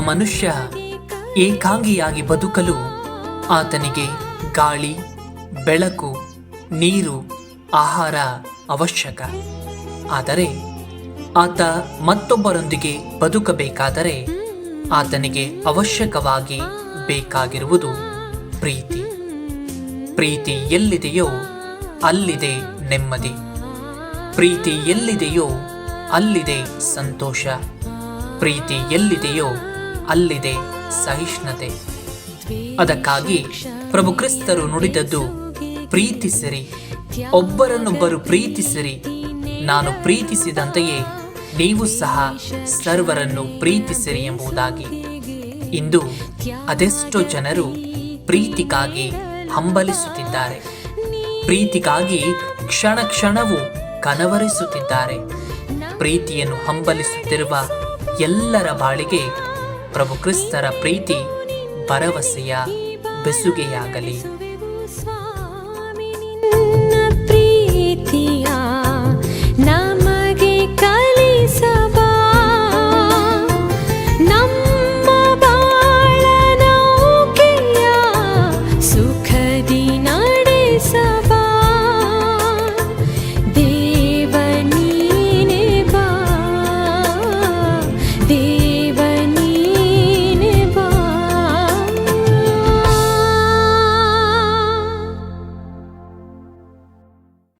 ಮನುಷ್ಯ ಏಕಾಂಗಿಯಾಗಿ ಬದುಕಲು ಆತನಿಗೆ ಗಾಳಿ, ಬೆಳಕು, ನೀರು, ಆಹಾರ ಅವಶ್ಯಕ. ಆದರೆ ಆತ ಮತ್ತೊಬ್ಬರೊಂದಿಗೆ ಬದುಕಬೇಕಾದರೆ ಆತನಿಗೆ ಅವಶ್ಯಕವಾಗಿ ಬೇಕಾಗಿರುವುದು ಪ್ರೀತಿ. ಪ್ರೀತಿ ಎಲ್ಲಿದೆಯೋ ಅಲ್ಲಿದೆ ನೆಮ್ಮದಿ. ಪ್ರೀತಿ ಎಲ್ಲಿದೆಯೋ ಅಲ್ಲಿದೆ ಸಂತೋಷ. ಪ್ರೀತಿ ಎಲ್ಲಿದೆಯೋ ಅಲ್ಲಿದೆ ಸಹಿಷ್ಣುತೆ. ಅದಕ್ಕಾಗಿ ಪ್ರಭು ಕ್ರಿಸ್ತರು ನುಡಿದದ್ದು, ಪ್ರೀತಿಸಿರಿ, ಒಬ್ಬರನ್ನೊಬ್ಬರು ಪ್ರೀತಿಸಿರಿ. ನಾನು ಪ್ರೀತಿಸಿದಂತೆಯೇ ನೀವು ಸಹ ಸರ್ವರನ್ನು ಪ್ರೀತಿಸಿರಿ ಎಂಬುದಾಗಿ. ಇಂದು ಅದೆಷ್ಟೋ ಜನರು ಪ್ರೀತಿಗಾಗಿ ಹಂಬಲಿಸುತ್ತಿದ್ದಾರೆ. ಪ್ರೀತಿಗಾಗಿ ಕ್ಷಣ ಕ್ಷಣವೂ ಕನವರಿಸುತ್ತಿದ್ದಾರೆ. ಪ್ರೀತಿಯನ್ನು ಹಂಬಲಿಸುತ್ತಿರುವ ಎಲ್ಲರ ಬಾಳಿಗೆ ಪ್ರಭು ಕ್ರಿಸ್ತರ ಪ್ರೀತಿ ಭರವಸೆಯ ಬೆಸುಗೆಯಾಗಲಿ.